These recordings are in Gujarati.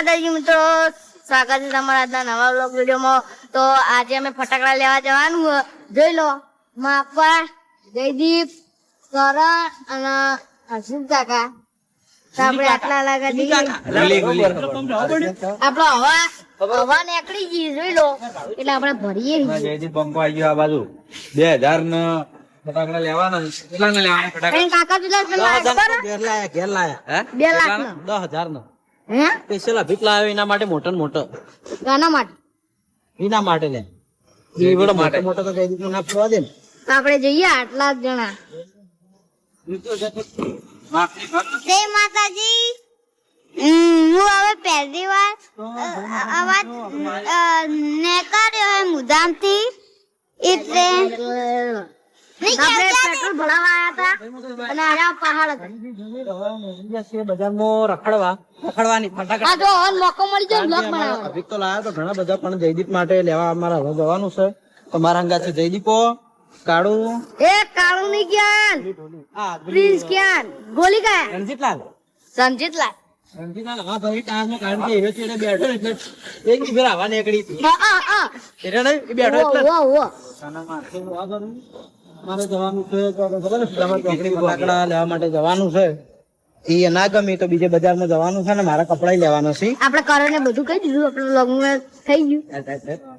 માતાજી મિત્રો સ્વાગત છે તમારા આજના નવા બ્લોગ વિડીયોમાં. તો આજે અમે ફટાકડા લેવા જવાનું જોઈ લો માપા જયદીપ કરણ અને હર્ષિત કાકા. આપણે આટલા લાગા આપણો હવા હવા નીકળી ગઈ જોઈ લો. એટલે આપણે ભરીએ જયદીપ બંકો આવી ગયો આ બાજુ. બે હજાર ને ફટાકડા લેવાના કેટલા ને લેવાના ફટાકડા? કાકા પેલા ઘેર લાયા ઘેર લાયા. બે લાખ નો? દસ હજાર નો. હે? સ્પેશિયલ અભિક લાવ્યો એના માટે મોટો ને મોટો. ગાના માટે? એના માટે લે. એ બધો મોટો મોટો. તો કઈ દીધું ના ફરવા દે ને. તો આપણે જઈએ આટલા જ જણા. જય માતાજી હું હવે પહેલી વાર અવાજ ને કર્યો હે મુદામથી એટલે પેટ્રોલ ભરાવા આયા હતા અને પહાડ બજારમાં રખડવા. રખડવાની ફટાકડા જો મોકો મળી જાય બ્લોગ બનાવવાનો. અભિક તો લાયા તો ઘણા બધા પણ જયદીપ માટે લેવા અમારા હવે જવાનું છે. તો મારા અંગા છે જયદીપો કાળુ. એ કાળું નહીં ક્યાં? પ્રિન્સ ક્યાં? ગોલી ગયા રણજીતલાલ. સમજીત રણજીતલાલ હા ભાઈ ટાઈમ કારણ કે એ છેડે બેઠો એટલે એક દી ફેર આવવા નીકળી હતી. હા હા હા. એટલે બેઠો એટલે વો વો મારે જવાનું છે ને લેવા માટે જવાનું છે. એ ના ગમી તો બીજે બજારમાં જવાનું છે ને મારા કપડા લેવાના છે. આપણે કારણે બધું કહી દીધું આપણે થઈ ગયું.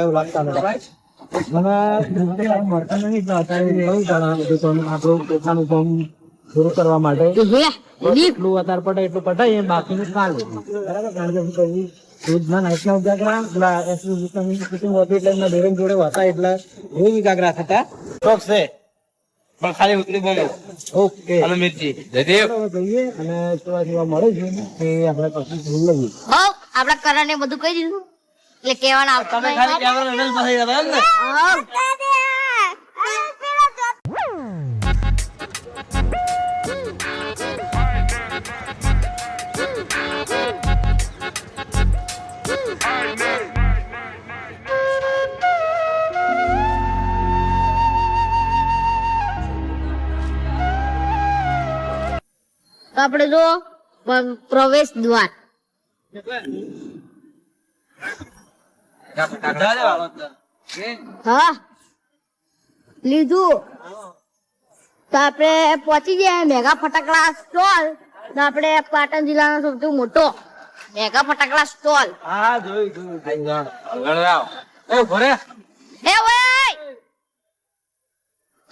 એવું લાગતા નથી. કરવા માટે. એટલું અત્યારે પડે એટલું પટાય એ બાકીનું કાલે બરાબર કારણ કે ઉજાગરા વિટામિન શૂટિંગ હોતી એટલે એમના જોડે હતા એટલે રોજ ઉજાગરા થતા. છે. પણ ખાલી ઉતરી બોલો ઓકે. અને મિર્ચી જયદીપ જઈએ અને જોવા મળે છે તે આપણે પછી જોઈ લઈએ હો આપણા કરણે બધું કહી દીધું. એટલે કહેવાના આવતા તમે ખાલી કેમેરા લઈને પછી જતા ને? તો આપણે જો પ્રવેશ દ્વાર. હા. લીધું. તો આપણે પહોંચી ગયા મેગા ફટાકડા સ્ટોલ. તો આપણે પાટણ જિલ્લાનો સૌથી મોટો મેગા ફટાકડા સ્ટોલ. હા જોયું જોયું એ ભરે. એ ઓય!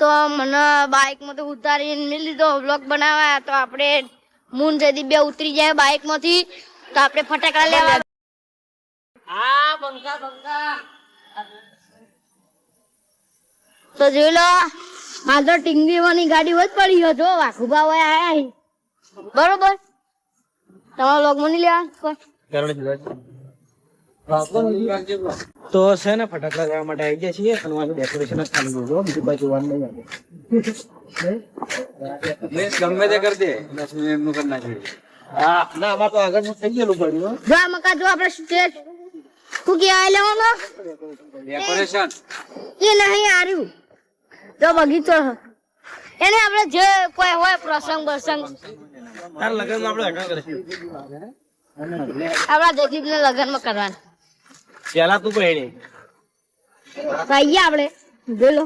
તો મને બાઇક તો ઉતારીને મિલી લીધો બ્લોગ બનાવ્યા તો આપણે મૂન જદી બે ઉતરી જાય બાઇકમાંથી તો આપણે ફટાકડા લેવા હા બંકા બંકા તો જોઈ લો હાલ તો ટીંગીવાની ગાડી વધ પડી જો વાઘુબા હોય આયા હી. બરોબર. તમારો લોગ મને લેવા તો છે ને ફટાકડા લેવા માટે આવી ગયા છીએ અને મારું ડેકોરેશન જ ચાલુ જોજો બીજું કઈ જોવાનું નહીં આપણે. ગમે તે કરી દે. દસ મિનિટનું કરી નાખ્યું. હા ના આમાં તો આગળ થઈ ગયેલું પડ્યું જો મકા જો આપણે સ્ટેજ શું કહેવાય લેવાનો. ડેકોરેશન એ નહીં આર્યું. જો બગીચો એને આપણે જે કોઈ હોય પ્રસંગ પ્રસંગ તાર લગ્નમાં આપણે હગા કરીશું. આપણા જગદીપ ને લગ્નમાં કરવાના. પેલા તું પહેણી કહીએ આપણે. બોલો.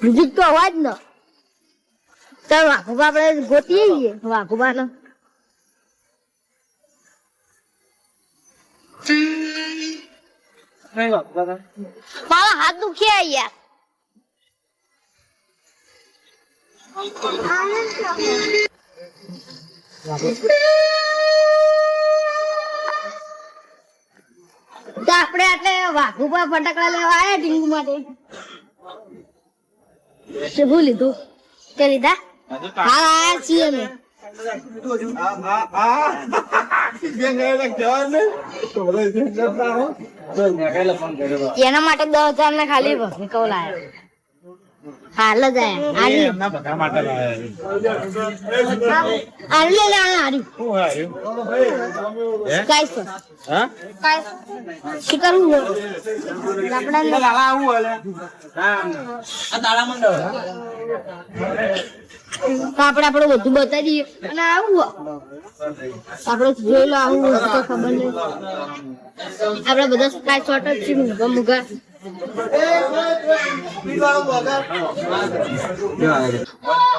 બીજું તો અવાજ ન. તો વાઘુબા આપણે ગોતીએ છીએ વાઘુબા નો મારા હાથ દુખ્યા યાર તો આપણે એટલે પર ફટાકડા લેવા આવ્યા ડીંગુ માટે? શું લીધું તે? લીધા હા આયા છીએ અમે. એના માટે દસ હજાર ને ખાલી કઉ લાયા. હાલ જ આરી એમના બધા બતાવી દઈએ. અને આવું આપણે જોઈ લો આવું તો ખબર નહીં. આપણે બધા સ્કાય શોર્ટ જ છે મુગા મુગા.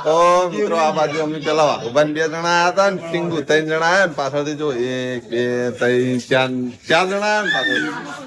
તો મિત્રો આ બાજુ અમે પેલા ઉભાન બે જણા હતા ને ટીંગુ ત્રણ જણા આવ્યા ને, પાછળથી જો એક, બે, ત્રણ, ચાર ચાર જણા આવ્યા ને પાછળ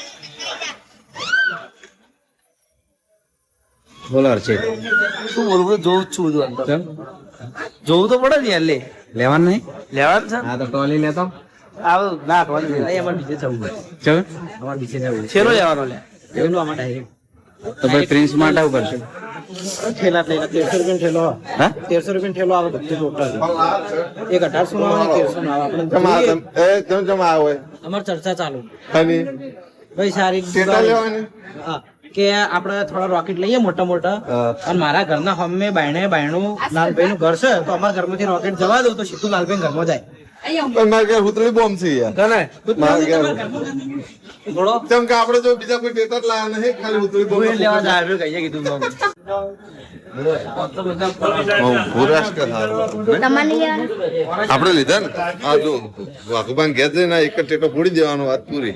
બોલો છે. શું બોલવું જોઉં જ છું બધું અંદર. જોવું તો પડે ને યાર લે. લેવાનું નહીં? લેવાનું છે? હા તો ટોલી લેતો આવ ના ટોલી નહીં. અમારે બીજે જવું છે ચલ. અમારે બીજે જવું છેલ્લો લેવાનો લે. એનું અમાર ડાયરેક્ટ તો ભાઈ પ્રિન્સ માટે આવું કરશે થેલા લઈ તેરસો રૂપિયા થેલો હા? તેરસો રૂપિયા ઠેલો આવે બધું ટોટલ. એક અઢારસો નો આવે તેરસો નો આવે. આપણે એ તમે જમા આવે. અમારી ચર્ચા ચાલુ. ભાઈ સારી લેવાની. હા. કે આપણે થોડા રોકેટ લઈએ મોટા મોટા. અને મારા ઘરના હમે બાયણે બાયણું લાલભાઈ નું ઘર છે તો અમારા ઘરમાંથી રોકેટ જવા દઉં તો સીધું લાલભાઈ ઘરમાં જાય. પણ મારે ઘેર હુતળી બોમ્બ છે આપણે જો બીજા કોઈ જ લાયા નહીં ખાલી હુતળી બોમ્બ લેવા જાય કહીએ કીધું લીધા ને? આ જો વાઘુબાન ઘેર જઈને એક જ ટેટો ફોડી દેવાનો વાત પૂરી.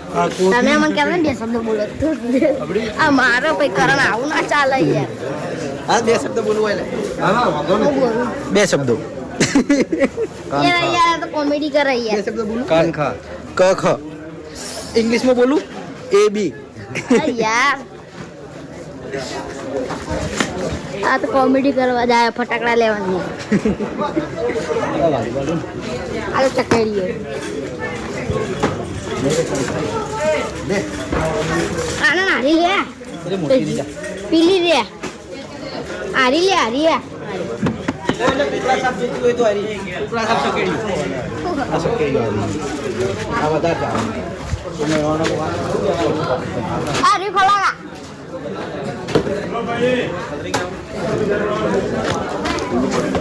તમે મને કેમ બે શબ્દો બોલો તો આ મારો પછી કરણ આવું ના ચાલે યાર હા બે શબ્દ બોલવું હોય ના ના વાંધો હું નહીં બોલું બે શબ્દો યાર યાર આ તો કોમેડી કરે યાર શબ્દ બોલું કાન ખા ક ખ ઇંગ્લિશમાં બોલું એ બી અરે યાર આ તો કોમેડી કરવા જાય ફટાકડા લેવાની આ તો ચકેડીઓ આના હારી લે પીલી રે હારી લે હારી લે હારી ખોલાગા આનંદ ના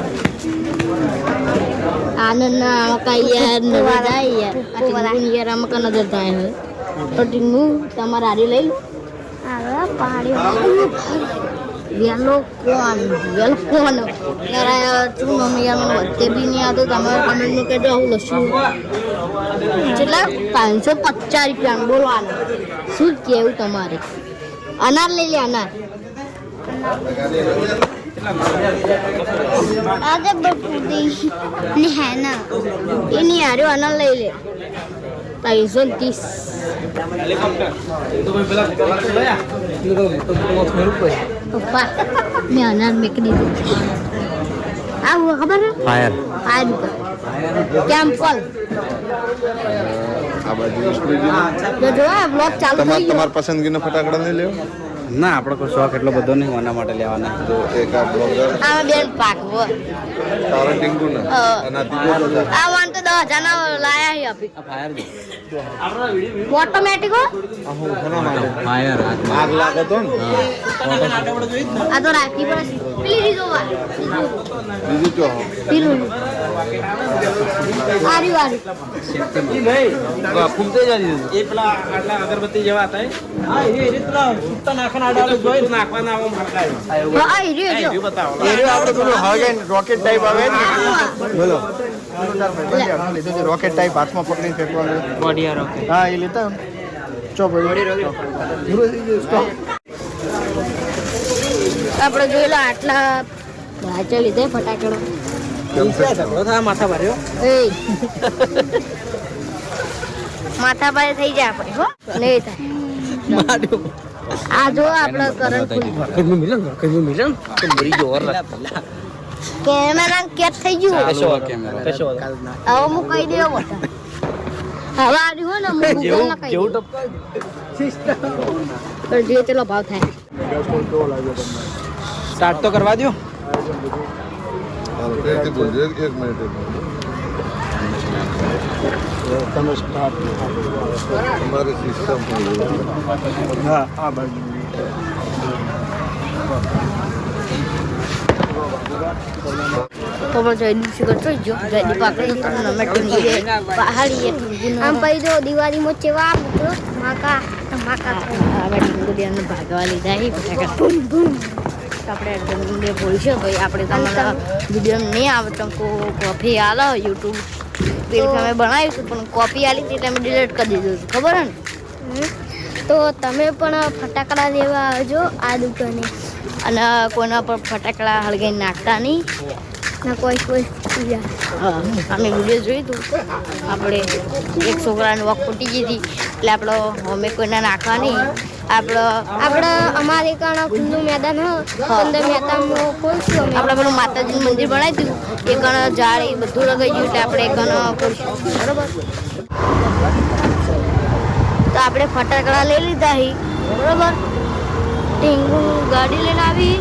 ની યાર આમાં નજર થાય હવે તો ટીંગુ તમારે હારી લઈ લો વેલો કોણ? વેલો કોણ? યાર તું મમ્મી યાર મને વચ્ચે બી નહીં આવતો. તમે કમેન્ટમાં કહેજો આવું લસ્યું કેટલા? પાંચસો પચાસ રૂપિયા બોલો આના શું કેવું તમારે? અનાર લઈ લે અનાર. આજે બપુદી ને હે ના એની હારે અનાર લઈ લે ત્રણસો ને ત્રીસ પપ્પા મેં અનાર મેકી દીધું આવું ખબર હે ફાયર આ કેમ્પલ આ બાજુ સ્ટુડિયો જો જો આ બ્લોગ ચાલુ તમારે થઈ ગયો તમારા પસંદગીના ફટાકડા નહીં લેવો ના આપણે કોઈ શોખ એટલો બધો નહીં એના માટે લેવાના. તો એક આ બ્લોગર? આ બેન પાકવો તારા ટીંગુ ને આના અને આ વાન તો દસ હજાર ના લાયા હી અભી ફાયર ઓટોમેટિક હો? ફાયર આગ લાગે તો. ને? આ તો રાખી પડે. પેલી રીતો વાર. બીજું તો પેલું આરી વારી. એ પેલા આટલા અગરબત્તી જેવા હતા હા એ રીતના સુટ્ટા નાખવાના રોકેટ ટાઈપ આવે બોલો. રોકેટ ટાઈપ હાથમાં પકડીને ફેંકવાનું હા એ લેતા આપણે જોઈ લો આટલા ભાચો લીધે ફટાકડો. થાય? માથા ભર્યો એ માથા ભારે થઈ જાય આપણે હો. નહીં થાય. આ જો આપણે કરંટ કઈ મિલન કઈ મિલન? તો મરી ગયો ઓર કેમેરા કેચ થઈ ગયું. કશો કશો હવે હું કહી દેવો બધા હવે આ રહ્યું ને હું જેવું ના જેવું ટપકા સિસ્ટમ પણ જે ચલો ભાવ થાય. સ્ટાર્ટ તો કરવા દો એક મિનિટ એક મિનિટ. તમારી સિસ્ટમ હા આ બાજુ ખબર છે એડી શિખર થઈ ગયો ગાડી પાકડી તો નમે ટંગી દે પહાડી આમ પછી જો દિવાળીમાં ચેવા મિત્રો માકા. માકા હવે ટીંગુ ભાગવા લીધા હી ફટાકા બૂમ બૂમ આપણે ડંગે બોલશે ભાઈ આપણે તમારા વીડિયો નહીં આવે તો કોફી આલો યુટ્યુબ પેલી અમે બનાવ્યું હતું પણ કોપી આલી હતી એટલે અમે ડિલીટ કરી દીધું હતું. ખબર ને? તો તમે પણ ફટાકડા લેવા આવજો આ દુકાને. અને કોઈના પર ફટાકડા હળગાઈ નાખતા નહીં. ના કોઈ કોઈ અમે વીડિયો જોયું હતું આપણે એક છોકરાની વક ફૂટી ગઈ હતી એટલે આપણો અમે કોઈના નાખવા નહીં. આપણો, આપણે અમારે કાણા ખુલ્લું મેદાન હ, અંદર મેદાનમાં ખોલશું આપણે પેલું માતાજીનું મંદિર બનાવી દીધું. એ કણ ઝાડ એ બધું લગાવી ગયું આપણે કણ કરશું બરોબર? તો આપણે ફટાકડા લઈ લીધા હી. બરોબર? ટીંગુ ગાડી લઈને આવી.